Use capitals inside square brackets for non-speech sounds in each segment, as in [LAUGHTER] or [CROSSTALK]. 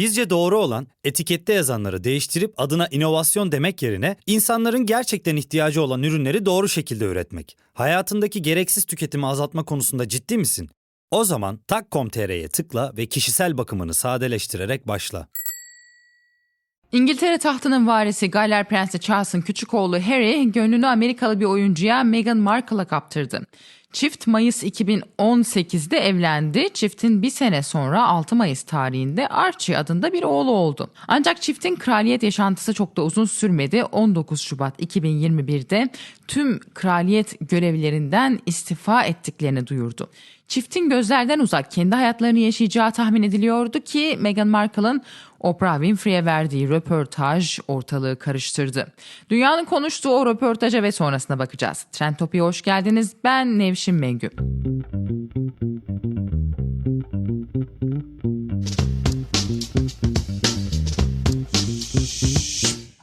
Bizce doğru olan etikette yazanları değiştirip adına inovasyon demek yerine insanların gerçekten ihtiyacı olan ürünleri doğru şekilde üretmek. Hayatındaki gereksiz tüketimi azaltma konusunda ciddi misin? O zaman tak.com.tr'ye tıkla ve kişisel bakımını sadeleştirerek başla. İngiltere tahtının varisi Galler Prensi Charles'ın küçük oğlu Harry gönlünü Amerikalı bir oyuncuya Meghan Markle'a kaptırdı. Çift Mayıs 2018'de evlendi. Çiftin bir sene sonra 6 Mayıs tarihinde Archie adında bir oğlu oldu. Ancak çiftin kraliyet yaşantısı çok da uzun sürmedi. 19 Şubat 2021'de tüm kraliyet görevlerinden istifa ettiklerini duyurdu. Çiftin gözlerden uzak kendi hayatlarını yaşayacağı tahmin ediliyordu ki Meghan Markle'ın Oprah Winfrey'e verdiği röportaj ortalığı karıştırdı. Dünyanın konuştuğu o röportaja ve sonrasına bakacağız. Trend Topi'ye hoş geldiniz. Ben Nevşin Mengü.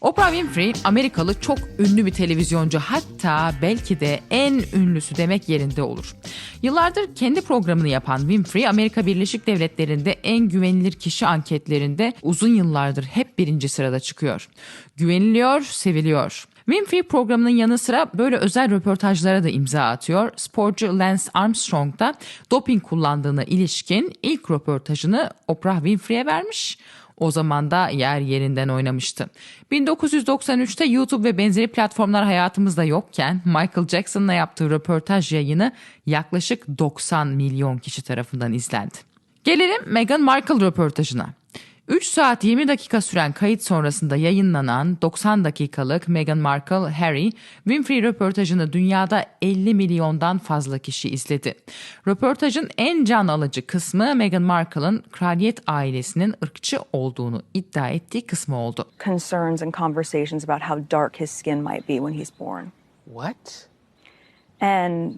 Oprah Winfrey Amerikalı çok ünlü bir televizyoncu hatta belki de en ünlüsü demek yerinde olur. Yıllardır kendi programını yapan Winfrey Amerika Birleşik Devletleri'nde en güvenilir kişi anketlerinde uzun yıllardır hep birinci sırada çıkıyor. Güveniliyor, seviliyor. Winfrey programının yanı sıra böyle özel röportajlara da imza atıyor. Sporcu Lance Armstrong da doping kullandığına ilişkin ilk röportajını Oprah Winfrey'e vermiş. O zaman da yer yerinden oynamıştı. 1993'te YouTube ve benzeri platformlar hayatımızda yokken Michael Jackson'la yaptığı röportaj yayını yaklaşık 90 milyon kişi tarafından izlendi. Gelelim Meghan Markle röportajına. 3 saat 20 dakika süren kayıt sonrasında yayınlanan 90 dakikalık Meghan Markle Harry Winfrey röportajını dünyada 50 milyondan fazla kişi izledi. Röportajın en can alıcı kısmı Meghan Markle'ın kraliyet ailesinin ırkçı olduğunu iddia ettiği kısmı oldu. concerns and conversations about how dark his skin might be when he's born. What? And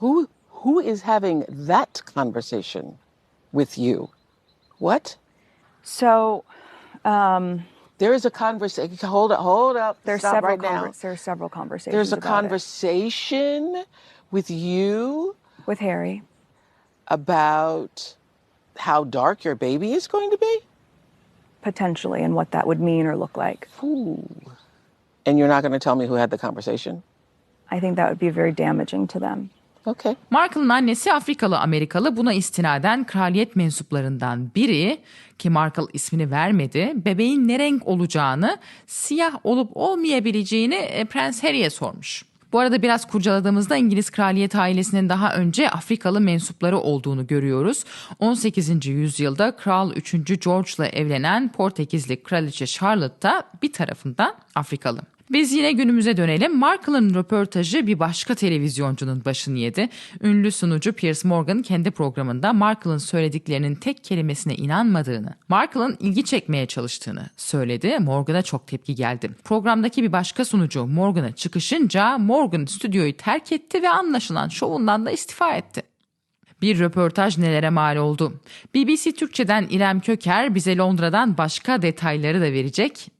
Who who is having that conversation with you? What? So um, There is a conversation. Hold up. Hold up. there's Stop several right now. conver- there's several conversations There's a about it conversation with you with Harry. about how dark your baby is going to be. potentially and what that would mean or look like. Ooh. And you're not going to tell me who had the conversation. I think that would be very damaging to them. Okay. Markle'ın annesi Afrikalı Amerikalı buna istinaden kraliyet mensuplarından biri ki Markle ismini vermedi bebeğin ne renk olacağını siyah olup olmayabileceğini e, Prens Harry'e sormuş. Bu arada biraz kurcaladığımızda İngiliz kraliyet ailesinin daha önce Afrikalı mensupları olduğunu görüyoruz. 18. yüzyılda Kral 3. George ile evlenen Portekizli Kraliçe Charlotte da bir tarafından Afrikalı. Biz yine günümüze dönelim. Markle'ın röportajı bir başka televizyoncunun başını yedi. Ünlü sunucu Piers Morgan kendi programında Markle'ın söylediklerinin tek kelimesine inanmadığını, Markle'ın ilgi çekmeye çalıştığını söyledi. Morgan'a çok tepki geldi. Programdaki bir başka sunucu Morgan'a çıkışınca Morgan stüdyoyu terk etti ve anlaşılan şovundan da istifa etti. Bir röportaj nelere mal oldu. BBC Türkçe'den İrem Köker bize Londra'dan başka detayları da verecek.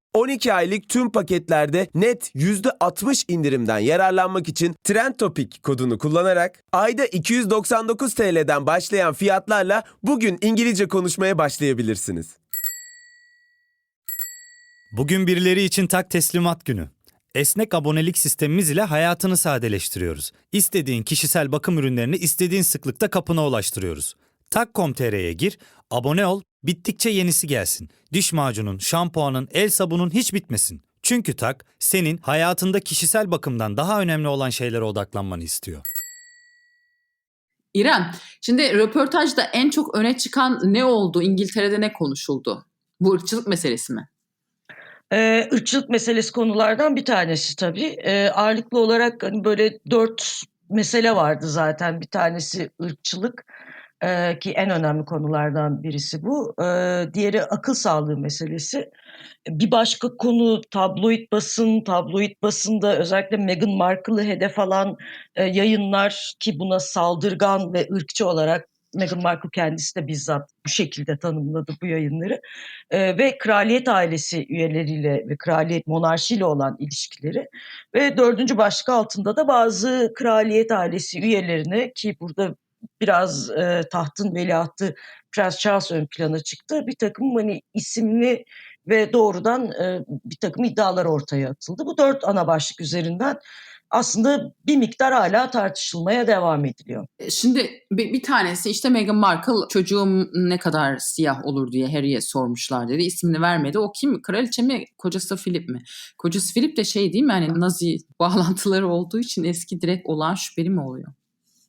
12 aylık tüm paketlerde net %60 indirimden yararlanmak için Trend Topic kodunu kullanarak ayda 299 TL'den başlayan fiyatlarla bugün İngilizce konuşmaya başlayabilirsiniz. Bugün birileri için tak teslimat günü. Esnek abonelik sistemimiz ile hayatını sadeleştiriyoruz. İstediğin kişisel bakım ürünlerini istediğin sıklıkta kapına ulaştırıyoruz. Tak.com.tr'ye gir, abone ol, bittikçe yenisi gelsin. Diş macunun, şampuanın, el sabunun hiç bitmesin. Çünkü Tak, senin hayatında kişisel bakımdan daha önemli olan şeylere odaklanmanı istiyor. İrem, şimdi röportajda en çok öne çıkan ne oldu? İngiltere'de ne konuşuldu? Bu ırkçılık meselesi mi? Ee, ırkçılık meselesi konulardan bir tanesi tabii. Ee, ağırlıklı olarak hani böyle dört mesele vardı zaten. Bir tanesi ırkçılık ee, ki en önemli konulardan birisi bu. Ee, diğeri akıl sağlığı meselesi. Bir başka konu tabloid basın. Tabloid basında özellikle Meghan Markle'ı hedef alan e, yayınlar ki buna saldırgan ve ırkçı olarak Meghan Markle kendisi de bizzat bu şekilde tanımladı bu yayınları. Ee, ve kraliyet ailesi üyeleriyle ve kraliyet monarşiyle olan ilişkileri ve dördüncü başlık altında da bazı kraliyet ailesi üyelerine ki burada biraz e, tahtın veliahtı Prens Charles ön plana çıktı. Bir takım hani isimli ve doğrudan e, bir takım iddialar ortaya atıldı. Bu dört ana başlık üzerinden aslında bir miktar hala tartışılmaya devam ediliyor. E, Şimdi bir, bir tanesi işte Meghan Markle çocuğum ne kadar siyah olur diye Harry'e sormuşlar dedi. İsmini vermedi. O kim? Kraliçe mi? Kocası Philip mi? Kocası Philip de şey değil mi? Hani Nazi [LAUGHS] bağlantıları olduğu için eski direkt olan şüpheli mi oluyor?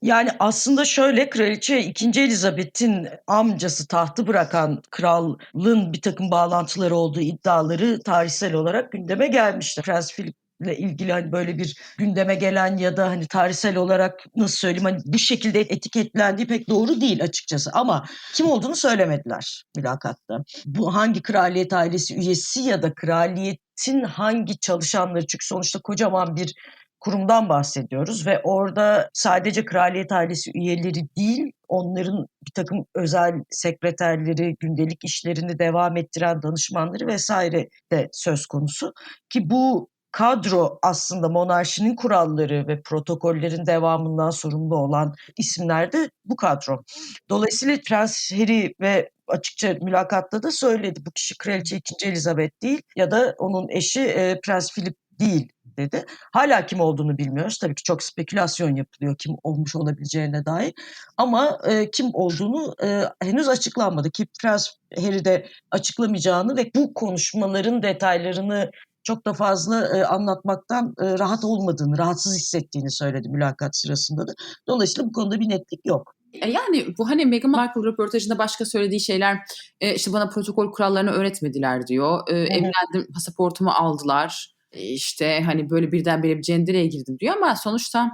Yani aslında şöyle kraliçe 2. Elizabeth'in amcası tahtı bırakan kralın bir takım bağlantıları olduğu iddiaları tarihsel olarak gündeme gelmişti. Prens Philip ile ilgili hani böyle bir gündeme gelen ya da hani tarihsel olarak nasıl söyleyeyim hani bu şekilde etiketlendiği pek doğru değil açıkçası ama kim olduğunu söylemediler mülakatta. Bu hangi kraliyet ailesi üyesi ya da kraliyetin hangi çalışanları çünkü sonuçta kocaman bir kurumdan bahsediyoruz ve orada sadece kraliyet ailesi üyeleri değil onların bir takım özel sekreterleri, gündelik işlerini devam ettiren danışmanları vesaire de söz konusu ki bu kadro aslında monarşinin kuralları ve protokollerin devamından sorumlu olan isimler de bu kadro. Dolayısıyla Prens Harry ve açıkça mülakatta da söyledi bu kişi Kraliçe 2. Elizabeth değil ya da onun eşi e, Prens Philip değil dedi. Hala kim olduğunu bilmiyoruz. Tabii ki çok spekülasyon yapılıyor kim olmuş olabileceğine dair. Ama e, kim olduğunu e, henüz açıklanmadı ki Prens Harry de açıklamayacağını ve bu konuşmaların detaylarını çok da fazla e, anlatmaktan e, rahat olmadığını, rahatsız hissettiğini söyledi mülakat sırasında da. Dolayısıyla bu konuda bir netlik yok. E, Yani bu hani Meghan Markle röportajında başka söylediği şeyler e, işte bana protokol kurallarını öğretmediler diyor. E, evlendim pasaportumu aldılar. İşte hani böyle birdenbire bir cendereye girdim diyor ama sonuçta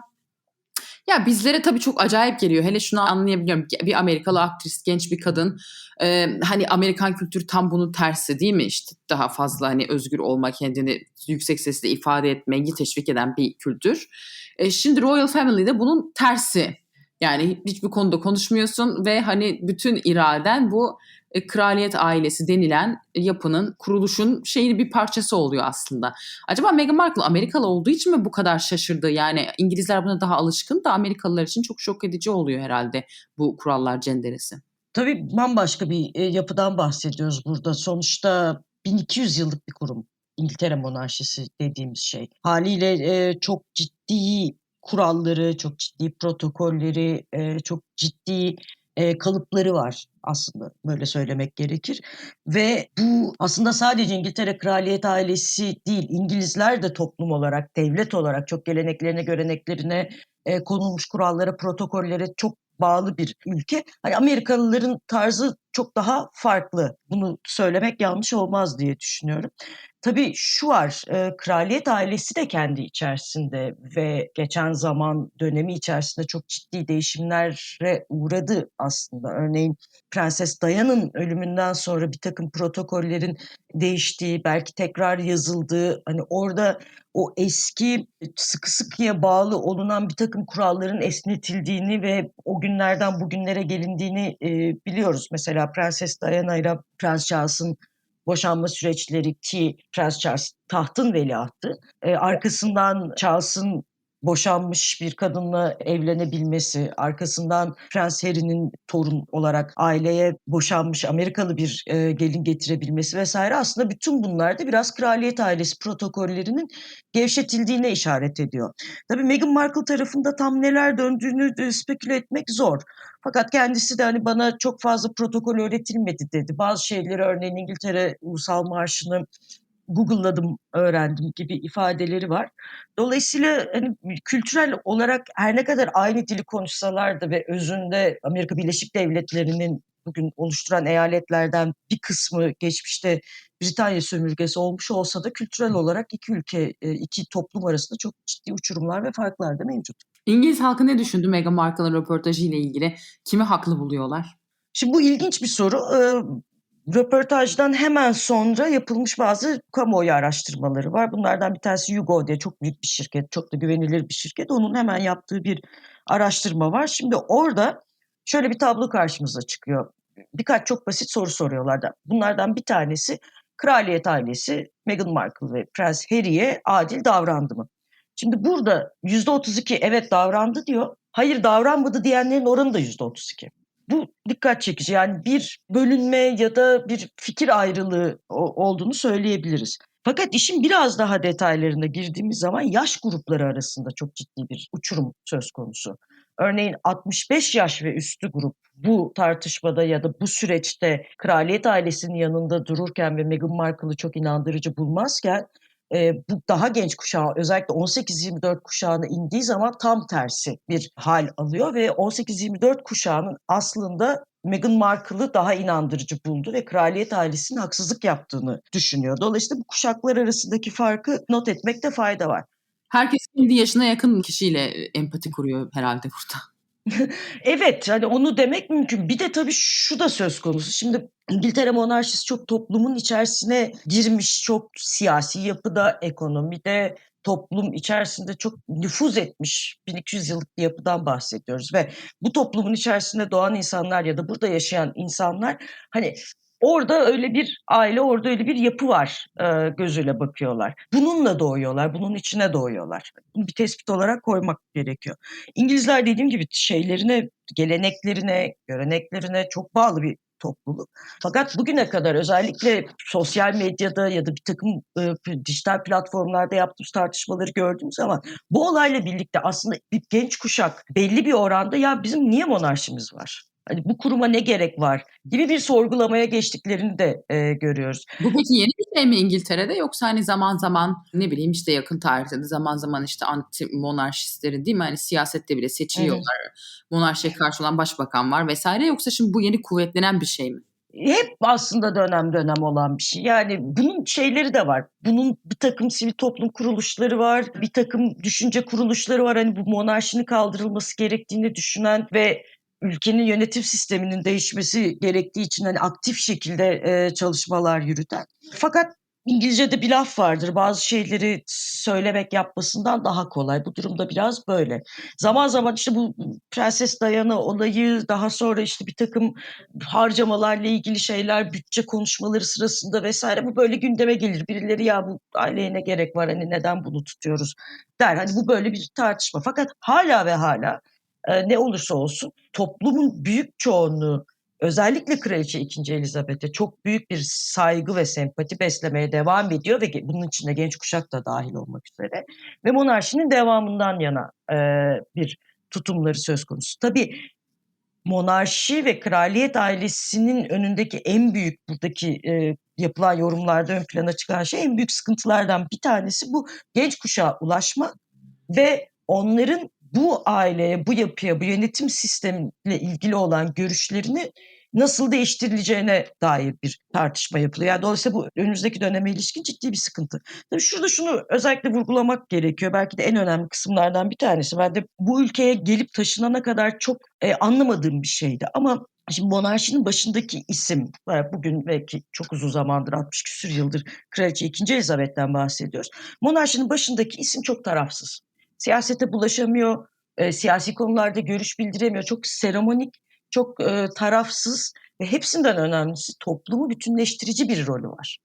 ya bizlere tabii çok acayip geliyor. Hele şunu anlayabiliyorum. Bir Amerikalı aktris, genç bir kadın. e, hani Amerikan kültürü tam bunun tersi değil mi? İşte daha fazla hani özgür olma, kendini yüksek sesle ifade etmeyi teşvik eden bir kültür. E, şimdi Royal Family'de bunun tersi. Yani hiçbir konuda konuşmuyorsun ve hani bütün iraden bu e, kraliyet ailesi denilen yapının, kuruluşun şeyi bir parçası oluyor aslında. Acaba Meghan Markle Amerikalı olduğu için mi bu kadar şaşırdı? Yani İngilizler buna daha alışkın da Amerikalılar için çok şok edici oluyor herhalde bu kurallar cenderesi. Tabii bambaşka bir e, yapıdan bahsediyoruz burada. Sonuçta 1200 yıllık bir kurum. İngiltere monarşisi dediğimiz şey. Haliyle e, çok ciddi kuralları, çok ciddi protokolleri, çok ciddi kalıpları var aslında böyle söylemek gerekir. Ve bu aslında sadece İngiltere kraliyet ailesi değil, İngilizler de toplum olarak, devlet olarak çok geleneklerine, göreneklerine e, konulmuş kurallara, protokollere çok bağlı bir ülke. Hani Amerikalıların tarzı çok daha farklı. Bunu söylemek yanlış olmaz diye düşünüyorum. Tabii şu var, e, kraliyet ailesi de kendi içerisinde ve geçen zaman dönemi içerisinde çok ciddi değişimlere uğradı aslında. Örneğin Prenses Diana'nın ölümünden sonra bir takım protokollerin değiştiği, belki tekrar yazıldığı, hani orada o eski sıkı sıkıya bağlı olunan bir takım kuralların esnetildiğini ve o günlerden bugünlere gelindiğini e, biliyoruz. Mesela Prenses Diana ile Prens Charles'ın boşanma süreçleri ki Prens Charles tahtın veliahtı. E, arkasından Charles'ın boşanmış bir kadınla evlenebilmesi, arkasından Prens Harry'nin torun olarak aileye boşanmış Amerikalı bir e, gelin getirebilmesi vesaire aslında bütün bunlar da biraz kraliyet ailesi protokollerinin gevşetildiğine işaret ediyor. Tabii Meghan Markle tarafında tam neler döndüğünü e, speküle etmek zor. Fakat kendisi de hani bana çok fazla protokol öğretilmedi dedi. Bazı şeyleri örneğin İngiltere Ulusal Marşı'nı Google'ladım, öğrendim gibi ifadeleri var. Dolayısıyla hani kültürel olarak her ne kadar aynı dili konuşsalar da ve özünde Amerika Birleşik Devletleri'nin bugün oluşturan eyaletlerden bir kısmı geçmişte Britanya sömürgesi olmuş olsa da kültürel olarak iki ülke, e, iki toplum arasında çok ciddi uçurumlar ve farklar da mevcut. İngiliz halkı ne düşündü Meghan Markle'ın röportajı ile ilgili? Kimi haklı buluyorlar? Şimdi bu ilginç bir soru. Röportajdan hemen sonra yapılmış bazı kamuoyu araştırmaları var. Bunlardan bir tanesi YouGov diye çok büyük bir şirket, çok da güvenilir bir şirket. Onun hemen yaptığı bir araştırma var. Şimdi orada şöyle bir tablo karşımıza çıkıyor. Birkaç çok basit soru soruyorlar da. Bunlardan bir tanesi kraliyet ailesi Meghan Markle ve Prens Harry'e adil davrandı mı? Şimdi burada %32 evet davrandı diyor. Hayır davranmadı diyenlerin oranı da %32. Bu dikkat çekici. Yani bir bölünme ya da bir fikir ayrılığı olduğunu söyleyebiliriz. Fakat işin biraz daha detaylarına girdiğimiz zaman yaş grupları arasında çok ciddi bir uçurum söz konusu. Örneğin 65 yaş ve üstü grup bu tartışmada ya da bu süreçte kraliyet ailesinin yanında dururken ve Meghan Markle'ı çok inandırıcı bulmazken e, bu daha genç kuşağı özellikle 18-24 kuşağına indiği zaman tam tersi bir hal alıyor ve 18-24 kuşağının aslında Meghan Markle'ı daha inandırıcı buldu ve kraliyet ailesinin haksızlık yaptığını düşünüyor. Dolayısıyla bu kuşaklar arasındaki farkı not etmekte fayda var. Herkes kendi yaşına yakın kişiyle empati kuruyor herhalde burada. Evet, hani onu demek mümkün. Bir de tabii şu da söz konusu. Şimdi İngiltere monarşisi çok toplumun içerisine girmiş, çok siyasi yapıda, ekonomide, toplum içerisinde çok nüfuz etmiş 1200 yıllık bir yapıdan bahsediyoruz ve bu toplumun içerisinde doğan insanlar ya da burada yaşayan insanlar hani orada öyle bir aile, orada öyle bir yapı var e, gözüyle bakıyorlar. Bununla doğuyorlar, bunun içine doğuyorlar. Bunu bir tespit olarak koymak gerekiyor. İngilizler dediğim gibi şeylerine, geleneklerine, göreneklerine çok bağlı bir topluluk. Fakat bugüne kadar özellikle sosyal medyada ya da bir takım e, dijital platformlarda yaptığımız tartışmaları gördüğümüz zaman bu olayla birlikte aslında bir genç kuşak belli bir oranda ya bizim niye monarşimiz var? Hani bu kuruma ne gerek var gibi bir sorgulamaya geçtiklerini de e, görüyoruz. Bu peki yeni bir şey mi İngiltere'de yoksa hani zaman zaman ne bileyim işte yakın tarihte de zaman zaman işte anti monarşistlerin değil mi hani siyasette bile seçiliyorlar. Monarşiye karşı olan başbakan var vesaire yoksa şimdi bu yeni kuvvetlenen bir şey mi? hep aslında dönem dönem olan bir şey. Yani bunun şeyleri de var. Bunun bir takım sivil toplum kuruluşları var. Bir takım düşünce kuruluşları var. Hani bu monarşinin kaldırılması gerektiğini düşünen ve ülkenin yönetim sisteminin değişmesi gerektiği için hani aktif şekilde e, çalışmalar yürüten. Fakat İngilizce'de bir laf vardır. Bazı şeyleri söylemek yapmasından daha kolay. Bu durumda biraz böyle. Zaman zaman işte bu Prenses Diana olayı daha sonra işte bir takım harcamalarla ilgili şeyler, bütçe konuşmaları sırasında vesaire bu böyle gündeme gelir. Birileri ya bu aileye ne gerek var hani neden bunu tutuyoruz der. Hani bu böyle bir tartışma. Fakat hala ve hala e, ne olursa olsun toplumun büyük çoğunluğu özellikle Kraliçe 2. Elizabeth'e çok büyük bir saygı ve sempati beslemeye devam ediyor ve bunun içinde genç kuşak da dahil olmak üzere ve monarşinin devamından yana e, bir tutumları söz konusu. Tabii monarşi ve kraliyet ailesinin önündeki en büyük buradaki e, yapılan yorumlarda ön plana çıkan şey en büyük sıkıntılardan bir tanesi bu genç kuşağa ulaşmak ve onların bu aileye, bu yapıya, bu yönetim sistemiyle ilgili olan görüşlerini nasıl değiştirileceğine dair bir tartışma yapılıyor. Yani dolayısıyla bu önümüzdeki döneme ilişkin ciddi bir sıkıntı. Tabii şurada şunu özellikle vurgulamak gerekiyor. Belki de en önemli kısımlardan bir tanesi. Ben de bu ülkeye gelip taşınana kadar çok e, anlamadığım bir şeydi. Ama Şimdi monarşinin başındaki isim, e, bugün belki çok uzun zamandır, 60 küsur yıldır Kraliçe 2. Elizabeth'ten bahsediyoruz. Monarşinin başındaki isim çok tarafsız. Siyasete bulaşamıyor, e, siyasi konularda görüş bildiremiyor. Çok seremonik, çok e, tarafsız ve hepsinden önemlisi toplumu bütünleştirici bir rolü var.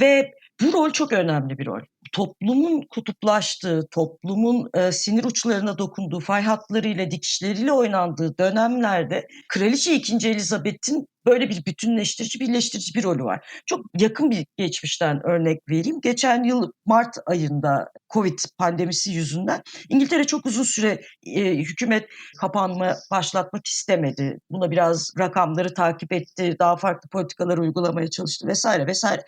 Ve bu rol çok önemli bir rol. Toplumun kutuplaştığı, toplumun e, sinir uçlarına dokunduğu, fay hatlarıyla, dikişleriyle oynandığı dönemlerde Kraliçe 2. Elizabeth'in böyle bir bütünleştirici, birleştirici bir rolü var. Çok yakın bir geçmişten örnek vereyim. Geçen yıl Mart ayında Covid pandemisi yüzünden İngiltere çok uzun süre e, hükümet kapanma başlatmak istemedi. Buna biraz rakamları takip etti, daha farklı politikalar uygulamaya çalıştı vesaire vesaire.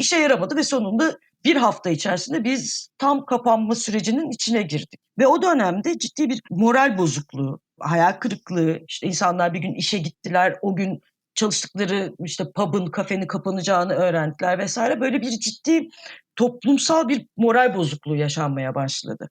İşe yaramadı ve sonunda bir hafta içerisinde biz tam kapanma sürecinin içine girdik. Ve o dönemde ciddi bir moral bozukluğu, hayal kırıklığı, işte insanlar bir gün işe gittiler, o gün çalıştıkları işte pub'ın, kafenin kapanacağını öğrendiler vesaire. Böyle bir ciddi toplumsal bir moral bozukluğu yaşanmaya başladı.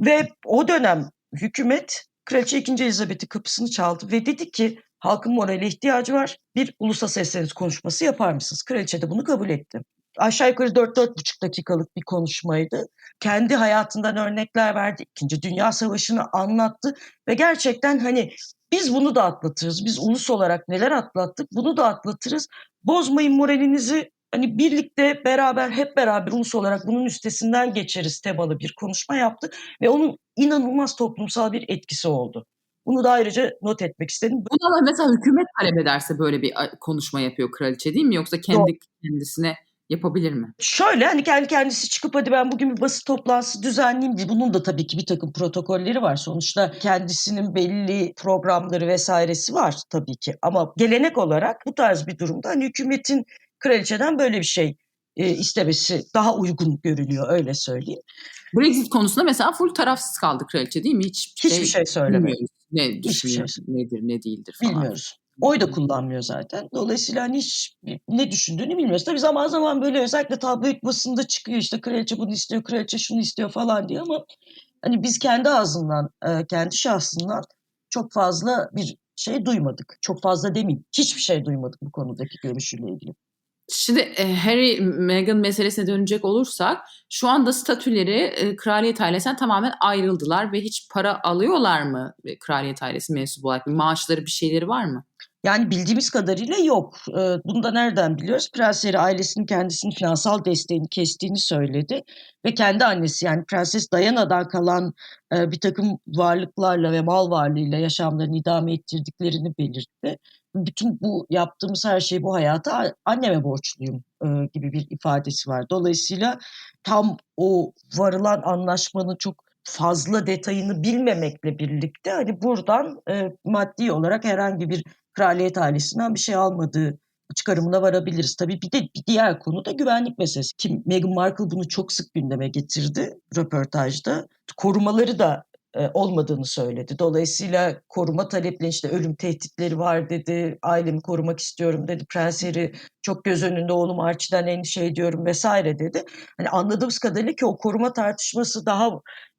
Ve o dönem hükümet Kraliçe 2. Elizabeth'in kapısını çaldı ve dedi ki halkın morale ihtiyacı var. Bir ulusal sesleniş konuşması yapar mısınız? Kraliçe de bunu kabul etti. Aşağı yukarı 4-4,5 dakikalık bir konuşmaydı. Kendi hayatından örnekler verdi. İkinci Dünya Savaşı'nı anlattı ve gerçekten hani biz bunu da atlatırız. Biz ulus olarak neler atlattık bunu da atlatırız. Bozmayın moralinizi. Hani birlikte beraber hep beraber ulus olarak bunun üstesinden geçeriz temalı bir konuşma yaptı ve onun inanılmaz toplumsal bir etkisi oldu. Bunu da ayrıca not etmek istedim. Buna da mesela hükümet talep ederse böyle bir konuşma yapıyor kraliçe değil mi? Yoksa kendi kendisine yapabilir mi? Şöyle hani kendi kendisi çıkıp hadi ben bugün bir basın toplantısı düzenleyeyim diye. Bunun da tabii ki bir takım protokolleri var. Sonuçta kendisinin belli programları vesairesi var tabii ki. Ama gelenek olarak bu tarz bir durumda hani hükümetin kraliçeden böyle bir şey e, istemesi daha uygun görülüyor öyle söyleyeyim. Brexit konusunda mesela full tarafsız kaldı kraliçe değil mi? Hiç Hiçbir şey söylemedi. bilmiyoruz. Ne düşünüyor, şey. nedir, ne değildir falan. Bilmiyoruz. Oy da kullanmıyor zaten. Dolayısıyla hani hiç ne düşündüğünü bilmiyoruz. Tabii zaman zaman böyle özellikle tabloid basında çıkıyor işte kraliçe bunu istiyor, kraliçe şunu istiyor falan diye ama hani biz kendi ağzından, e, kendi şahsından çok fazla bir şey duymadık. Çok fazla demeyeyim. Hiçbir şey duymadık bu konudaki görüşüyle ilgili. Şimdi e, Harry Meghan meselesine dönecek olursak şu anda statüleri e, kraliyet ailesinden tamamen ayrıldılar ve hiç para alıyorlar mı kraliyet ailesi mensubu olarak? Maaşları bir şeyleri var mı? Yani bildiğimiz kadarıyla yok. Ee, Bunu da nereden biliyoruz? Prens Harry ailesinin kendisinin finansal desteğini kestiğini söyledi. Ve kendi annesi yani Prenses Diana'dan kalan e, bir takım varlıklarla ve mal varlığıyla yaşamlarını idame ettirdiklerini belirtti. Bütün bu yaptığımız her şeyi bu hayata anneme borçluyum e, gibi bir ifadesi var. Dolayısıyla tam o varılan anlaşmanın çok fazla detayını bilmemekle birlikte hani buradan e, maddi olarak herhangi bir kraliyet ailesinden bir şey almadığı çıkarımına varabiliriz. Tabii bir de bir diğer konu da güvenlik meselesi. Kim Meghan Markle bunu çok sık gündeme getirdi röportajda. Korumaları da e, olmadığını söyledi. Dolayısıyla koruma talepleri işte ölüm tehditleri var dedi. Ailemi korumak istiyorum dedi. Prens Harry çok göz önünde oğlum Archie'den endişe ediyorum vesaire dedi. Hani anladığımız kadarıyla ki o koruma tartışması daha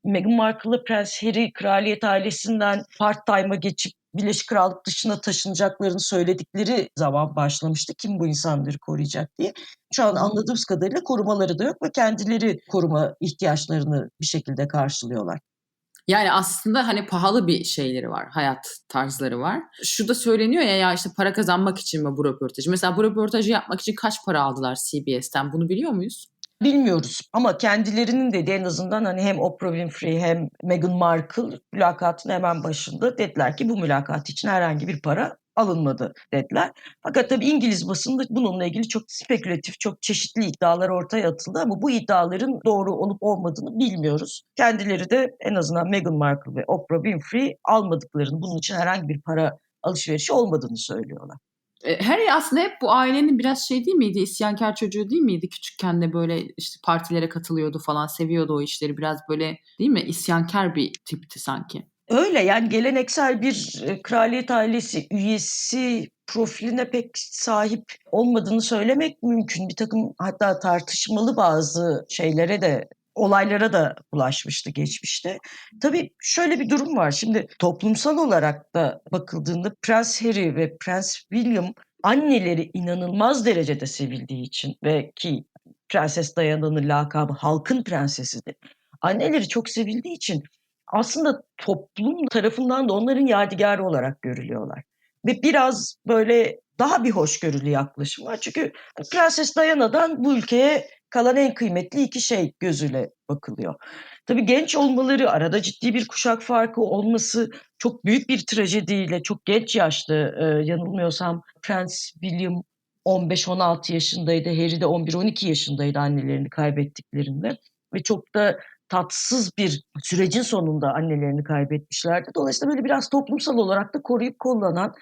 Meghan Markle'la Prens Harry kraliyet ailesinden part-time'a geçip Birleşik Krallık dışına taşınacaklarını söyledikleri zaman başlamıştı. Kim bu insanları koruyacak diye. Şu an anladığımız kadarıyla korumaları da yok ve kendileri koruma ihtiyaçlarını bir şekilde karşılıyorlar. Yani aslında hani pahalı bir şeyleri var, hayat tarzları var. Şu da söyleniyor ya ya işte para kazanmak için mi bu röportajı? Mesela bu röportajı yapmak için kaç para aldılar CBS'ten bunu biliyor muyuz? Bilmiyoruz ama kendilerinin dediği en azından hani hem Oprah Winfrey hem Meghan Markle mülakatın hemen başında dediler ki bu mülakat için herhangi bir para alınmadı dediler. Fakat tabii İngiliz basında bununla ilgili çok spekülatif, çok çeşitli iddialar ortaya atıldı ama bu iddiaların doğru olup olmadığını bilmiyoruz. Kendileri de en azından Meghan Markle ve Oprah Winfrey almadıklarını, bunun için herhangi bir para alışverişi olmadığını söylüyorlar. E, Harry aslında hep bu ailenin biraz şey değil miydi? İsyankar çocuğu değil miydi? Küçükken de böyle işte partilere katılıyordu falan, seviyordu o işleri. Biraz böyle değil mi? İsyankar bir tipti sanki. Öyle yani geleneksel bir kraliyet ailesi üyesi profiline pek sahip olmadığını söylemek mümkün. Bir takım hatta tartışmalı bazı şeylere de olaylara da bulaşmıştı geçmişte. Tabii şöyle bir durum var. Şimdi toplumsal olarak da bakıldığında Prens Harry ve Prens William anneleri inanılmaz derecede sevildiği için ve ki Prenses Diana'nın lakabı halkın prensesidir. Anneleri çok sevildiği için aslında toplum tarafından da onların yadigarı olarak görülüyorlar. Ve biraz böyle daha bir hoşgörülü yaklaşım var. Çünkü Prenses Diana'dan bu ülkeye kalan en kıymetli iki şey gözüyle bakılıyor. Tabii genç olmaları, arada ciddi bir kuşak farkı olması çok büyük bir trajediyle, çok genç yaşta e, yanılmıyorsam Prens William 15-16 yaşındaydı, Harry de 11-12 yaşındaydı annelerini kaybettiklerinde. Ve çok da tatsız bir sürecin sonunda annelerini kaybetmişlerdi. Dolayısıyla böyle biraz toplumsal olarak da koruyup kollanan,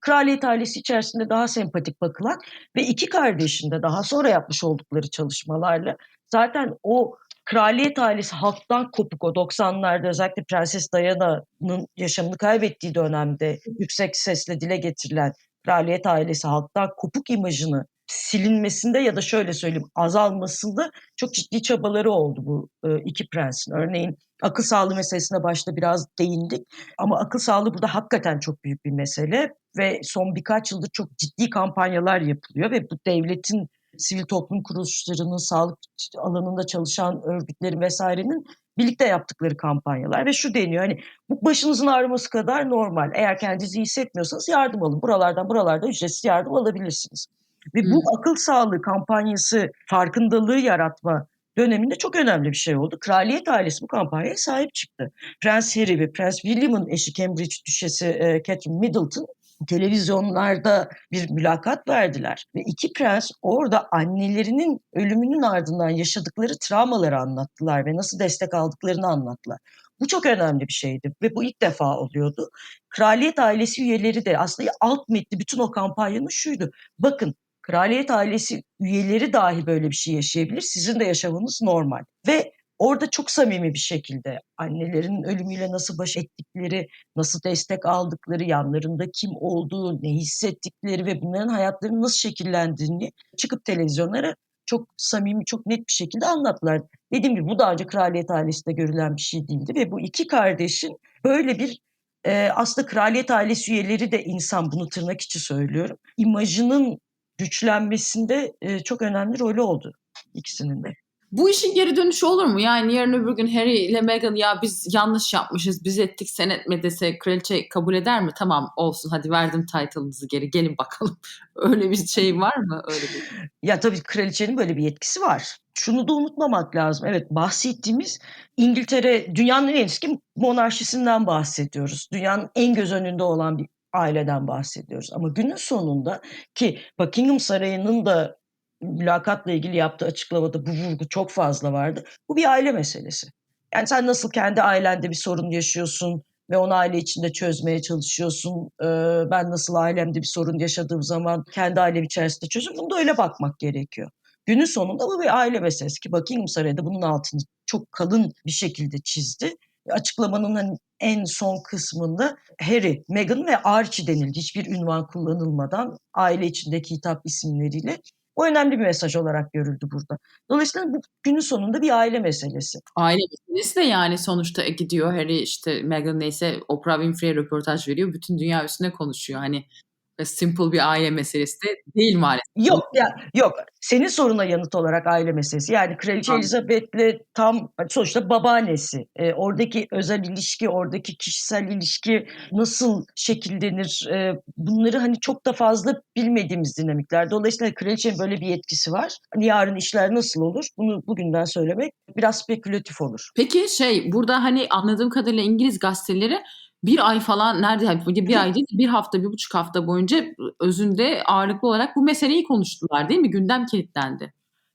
kraliyet ailesi içerisinde daha sempatik bakılan ve iki kardeşin de daha sonra yapmış oldukları çalışmalarla zaten o kraliyet ailesi halktan kopuk o 90'larda özellikle Prenses Diana'nın yaşamını kaybettiği dönemde yüksek sesle dile getirilen kraliyet ailesi halktan kopuk imajını silinmesinde ya da şöyle söyleyeyim azalmasında çok ciddi çabaları oldu bu e, iki prensin. Örneğin akıl sağlığı meselesine başta biraz değindik ama akıl sağlığı burada hakikaten çok büyük bir mesele ve son birkaç yıldır çok ciddi kampanyalar yapılıyor ve bu devletin sivil toplum kuruluşlarının sağlık alanında çalışan örgütlerin vesairenin birlikte yaptıkları kampanyalar ve şu deniyor hani bu başınızın ağrıması kadar normal. Eğer kendinizi hissetmiyorsanız yardım alın. Buralardan buralardan ücretsiz yardım alabilirsiniz. Ve bu akıl sağlığı kampanyası farkındalığı yaratma döneminde çok önemli bir şey oldu. Kraliyet ailesi bu kampanyaya sahip çıktı. Prens Harry ve Prens William'ın eşi Cambridge Düşesi e, Catherine Middleton televizyonlarda bir mülakat verdiler. Ve iki prens orada annelerinin ölümünün ardından yaşadıkları travmaları anlattılar ve nasıl destek aldıklarını anlattılar. Bu çok önemli bir şeydi ve bu ilk defa oluyordu. Kraliyet ailesi üyeleri de aslında alt metni bütün o kampanyanın şuydu. Bakın kraliyet ailesi üyeleri dahi böyle bir şey yaşayabilir. Sizin de yaşamanız normal. Ve orada çok samimi bir şekilde annelerin ölümüyle nasıl baş ettikleri, nasıl destek aldıkları, yanlarında kim olduğu, ne hissettikleri ve bunların hayatlarının nasıl şekillendiğini çıkıp televizyonlara çok samimi, çok net bir şekilde anlattılar. Dediğim gibi bu daha önce kraliyet ailesinde görülen bir şey değildi ve bu iki kardeşin böyle bir e, aslında kraliyet ailesi üyeleri de insan bunu tırnak içi söylüyorum. imajının güçlenmesinde e, çok önemli rolü oldu ikisinin de. Bu işin geri dönüşü olur mu? Yani yarın öbür gün Harry ile Meghan ya biz yanlış yapmışız, biz ettik sen etme dese kraliçe kabul eder mi? Tamam olsun hadi verdim title'ınızı geri gelin bakalım. [LAUGHS] Öyle bir şey var mı? Öyle bir... Ya tabii kraliçenin böyle bir yetkisi var. Şunu da unutmamak lazım. Evet bahsettiğimiz İngiltere dünyanın en eski monarşisinden bahsediyoruz. Dünyanın en göz önünde olan bir aileden bahsediyoruz. Ama günün sonunda ki Buckingham Sarayı'nın da mülakatla ilgili yaptığı açıklamada bu vurgu çok fazla vardı. Bu bir aile meselesi. Yani sen nasıl kendi ailende bir sorun yaşıyorsun ve onu aile içinde çözmeye çalışıyorsun. Ben nasıl ailemde bir sorun yaşadığım zaman kendi ailem içerisinde çözüyorum. Bunu da öyle bakmak gerekiyor. Günün sonunda bu bir aile meselesi ki Buckingham Sarayı da bunun altını çok kalın bir şekilde çizdi. Açıklamanın hani en son kısmında Harry, Meghan ve Archie denildi. Hiçbir ünvan kullanılmadan aile içindeki hitap isimleriyle. O önemli bir mesaj olarak görüldü burada. Dolayısıyla bu günün sonunda bir aile meselesi. Aile meselesi de yani sonuçta gidiyor Harry işte Meghan neyse Oprah Winfrey'e röportaj veriyor. Bütün dünya üstüne konuşuyor. Hani simple bir aile meselesi de değil maalesef. Yok ya yok. Senin soruna yanıt olarak aile meselesi. Yani Kraliçe Tamam. Elizabeth'le tam sonuçta babaannesi. E, oradaki özel ilişki, oradaki kişisel ilişki nasıl şekillenir? E, bunları hani çok da fazla bilmediğimiz dinamikler. Dolayısıyla kraliçenin böyle bir yetkisi var. Hani yarın işler nasıl olur? Bunu bugünden söylemek biraz spekülatif olur. Peki şey burada hani anladığım kadarıyla İngiliz gazeteleri bir ay falan nerede bir ay değil bir hafta bir buçuk hafta boyunca özünde ağırlıklı olarak bu meseleyi konuştular değil mi? Gündem kilitlendi.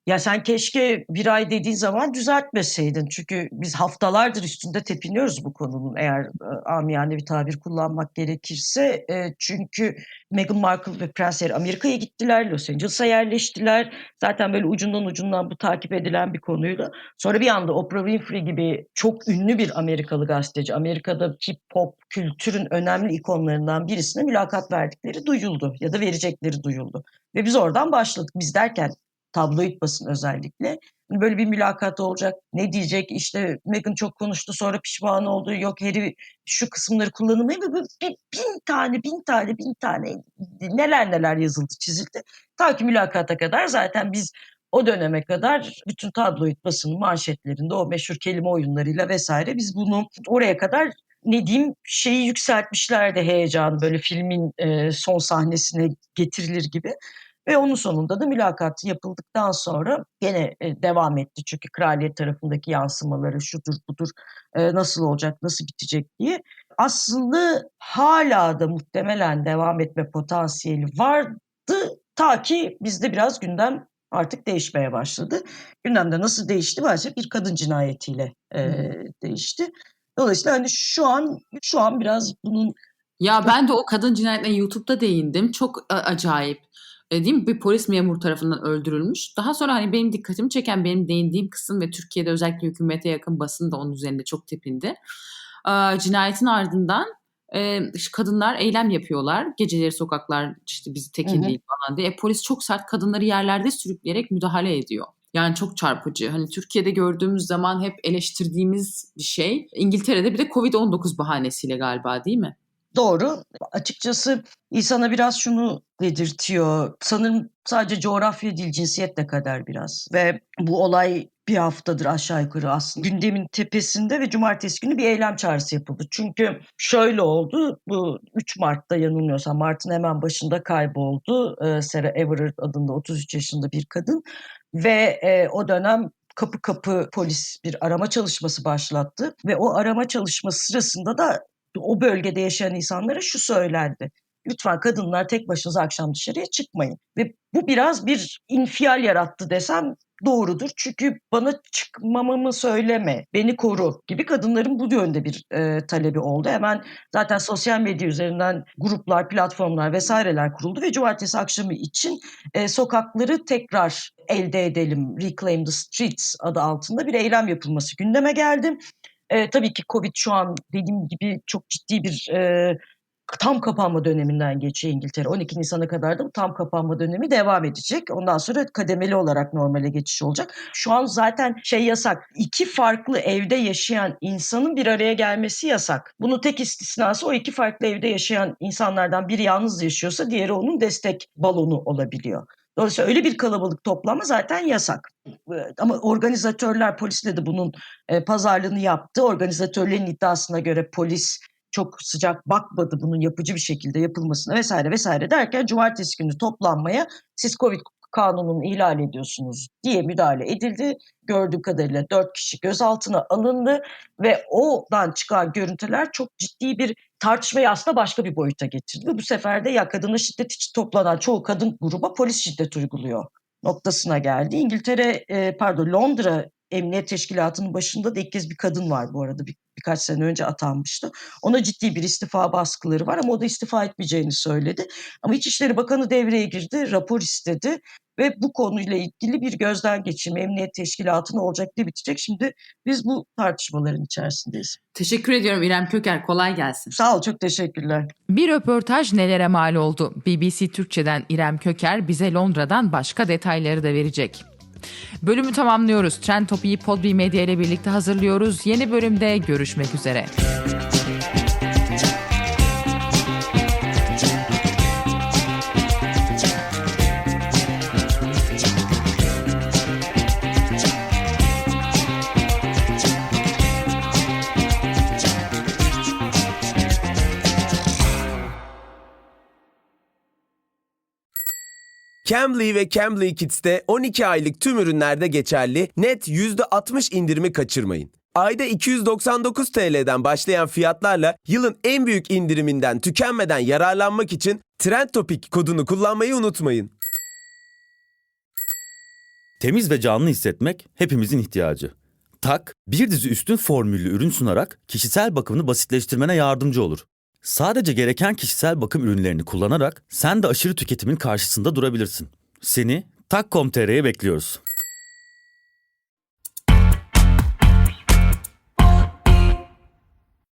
Ya sen keşke bir ay dediğin zaman düzeltmeseydin. Çünkü biz haftalardır üstünde tepiniyoruz bu konunun eğer e, amiyane bir tabir kullanmak gerekirse. E, çünkü Meghan Markle ve Prens Harry Amerika'ya gittiler, Los Angeles'a yerleştiler. Zaten böyle ucundan ucundan bu takip edilen bir konuyla. Sonra bir anda Oprah Winfrey gibi çok ünlü bir Amerikalı gazeteci, Amerika'da hip hop kültürün önemli ikonlarından birisine mülakat verdikleri duyuldu ya da verecekleri duyuldu. Ve biz oradan başladık. Biz derken tabloid basın özellikle. Hani böyle bir mülakat olacak. Ne diyecek? İşte Meghan çok konuştu sonra pişman oldu. Yok Harry şu kısımları kullanılmayı bir, bin tane bin tane bin tane neler neler yazıldı çizildi. Ta ki mülakata kadar zaten biz o döneme kadar bütün tabloid basının manşetlerinde o meşhur kelime oyunlarıyla vesaire biz bunu oraya kadar ne diyeyim şeyi yükseltmişlerdi heyecanı böyle filmin e, son sahnesine getirilir gibi. Ve onun sonunda da mülakat yapıldıktan sonra gene e, devam etti. Çünkü kraliyet tarafındaki yansımaları şudur budur e, nasıl olacak, nasıl bitecek diye. Aslında hala da muhtemelen devam etme potansiyeli vardı. Ta ki bizde biraz gündem artık değişmeye başladı. Gündemde nasıl değişti? Maalesef bir kadın cinayetiyle e, değişti. Dolayısıyla hani şu an şu an biraz bunun Ya ben de o kadın cinayetine YouTube'da değindim. Çok acayip. E, değil mi? Bir polis memur tarafından öldürülmüş. Daha sonra hani benim dikkatimi çeken benim değindiğim kısım ve Türkiye'de özellikle hükümete yakın basın da onun üzerinde çok tepindi. E, cinayetin ardından e, kadınlar eylem yapıyorlar. Geceleri sokaklar işte bizi tekin değil falan diye. E, polis çok sert kadınları yerlerde sürükleyerek müdahale ediyor. Yani çok çarpıcı. Hani Türkiye'de gördüğümüz zaman hep eleştirdiğimiz bir şey. İngiltere'de bir de Covid-19 bahanesiyle galiba değil mi? Doğru. Açıkçası insana biraz şunu dedirtiyor. Sanırım sadece coğrafya değil cinsiyet de kader biraz. Ve bu olay bir haftadır aşağı yukarı aslında gündemin tepesinde ve cumartesi günü bir eylem çağrısı yapıldı. Çünkü şöyle oldu. Bu 3 Mart'ta yanılmıyorsam Mart'ın hemen başında kayboldu. Ee, Sarah Everard adında 33 yaşında bir kadın ve e, o dönem kapı kapı polis bir arama çalışması başlattı ve o arama çalışması sırasında da o bölgede yaşayan insanlara şu söylendi. Lütfen kadınlar tek başınıza akşam dışarıya çıkmayın. Ve bu biraz bir infial yarattı desem doğrudur. Çünkü bana çıkmamamı söyleme, beni koru gibi kadınların bu yönde bir e, talebi oldu. Hemen zaten sosyal medya üzerinden gruplar, platformlar vesaireler kuruldu ve cumartesi akşamı için e, sokakları tekrar elde edelim, Reclaim the Streets adı altında bir eylem yapılması gündeme geldi. E, tabii ki Covid şu an dediğim gibi çok ciddi bir e, tam kapanma döneminden geçiyor İngiltere. 12 Nisan'a kadar da tam kapanma dönemi devam edecek. Ondan sonra kademeli olarak normale geçiş olacak. Şu an zaten şey yasak. İki farklı evde yaşayan insanın bir araya gelmesi yasak. Bunun tek istisnası o iki farklı evde yaşayan insanlardan biri yalnız yaşıyorsa diğeri onun destek balonu olabiliyor. Dolayısıyla öyle bir kalabalık toplama zaten yasak. Ee, Ama organizatörler polisle de bunun e, pazarlığını yaptı. Organizatörlerin iddiasına göre polis çok sıcak bakmadı bunun yapıcı bir şekilde yapılmasına vesaire vesaire derken cumartesi günü toplanmaya siz Covid kanununu ihlal ediyorsunuz diye müdahale edildi. Gördüğüm kadarıyla dört kişi gözaltına alındı ve oradan çıkan görüntüler çok ciddi bir tartışmayı aslında başka bir boyuta getirdi. Bu sefer de ya kadına şiddet için toplanan çoğu kadın gruba polis şiddet uyguluyor noktasına geldi. İngiltere, e, pardon Londra Emniyet Teşkilatı'nın başında da ilk kez bir kadın var bu arada. Bir, birkaç sene önce atanmıştı. Ona ciddi bir istifa baskıları var ama o da istifa etmeyeceğini söyledi. Ama İçişleri Bakanı devreye girdi, rapor istedi ve bu konuyla ilgili bir gözden geçirme Emniyet Teşkilatı'na olacak diye bitecek. Şimdi biz bu tartışmaların içerisindeyiz. Teşekkür ediyorum İrem Köker. Kolay gelsin. Sağ ol, çok teşekkürler. Bir röportaj nelere mal oldu? BBC Türkçe'den İrem Köker bize Londra'dan başka detayları da verecek. Bölümü tamamlıyoruz. Trend Topi'yi Podbi Medya ile birlikte hazırlıyoruz. Yeni bölümde görüşmek üzere. Cambly ve Cambly Kids'te 12 aylık tüm ürünlerde geçerli net %60 indirimi kaçırmayın. Ayda 299 TL'den başlayan fiyatlarla yılın en büyük indiriminden tükenmeden yararlanmak için Trend Topic kodunu kullanmayı unutmayın. Temiz ve canlı hissetmek hepimizin ihtiyacı. Tak, bir dizi üstün formüllü ürün sunarak kişisel bakımını basitleştirmene yardımcı olur. Sadece gereken kişisel bakım ürünlerini kullanarak sen de aşırı tüketimin karşısında durabilirsin. Seni Tak.com.tr'ye bekliyoruz.